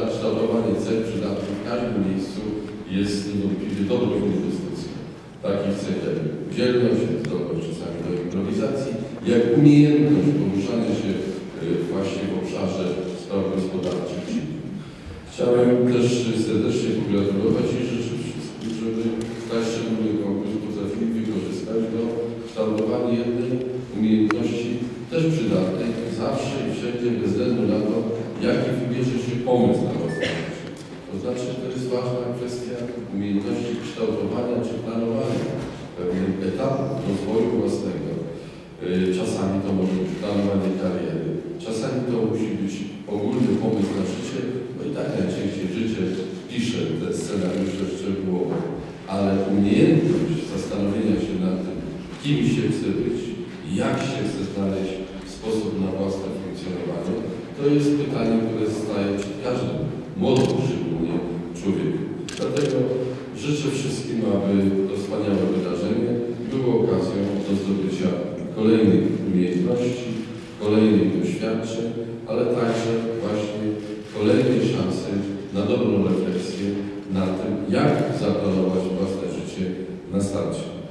kształtowanie cech przydatnych w każdym miejscu jest niewątpliwie dobrą inwestycją. Takich cech jak dzielność, zdolność czasami do improwizacji, jak umiejętność poruszania się e, właśnie w obszarze spraw gospodarczych. Chciałem też serdecznie pogratulować i życzę wszystkim, żeby tak szczególny konkurs potrafili wykorzystać do kształtowania jednej umiejętności też przydatnej zawsze i wszędzie bez względu na to, pomysł na życie. To znaczy, to jest ważna kwestia umiejętności kształtowania czy planowania pewnych etapów rozwoju własnego. Yy, Czasami to może być planowanie kariery, czasami to musi być ogólny pomysł na życie, bo i tak najczęściej życie pisze te scenariusze szczegółowo, ale umiejętność zastanowienia się nad tym, kim się chce być, jak się chce znaleźć sposób na własne funkcjonowanie, to jest pytanie, które staje przed każdym młodym szczególnie człowiekiem. Dlatego życzę wszystkim, aby to wspaniałe wydarzenie było okazją do zdobycia kolejnych umiejętności, kolejnych doświadczeń, ale także właśnie kolejnej szansy na dobrą refleksję na tym, jak zaplanować własne życie na starcie.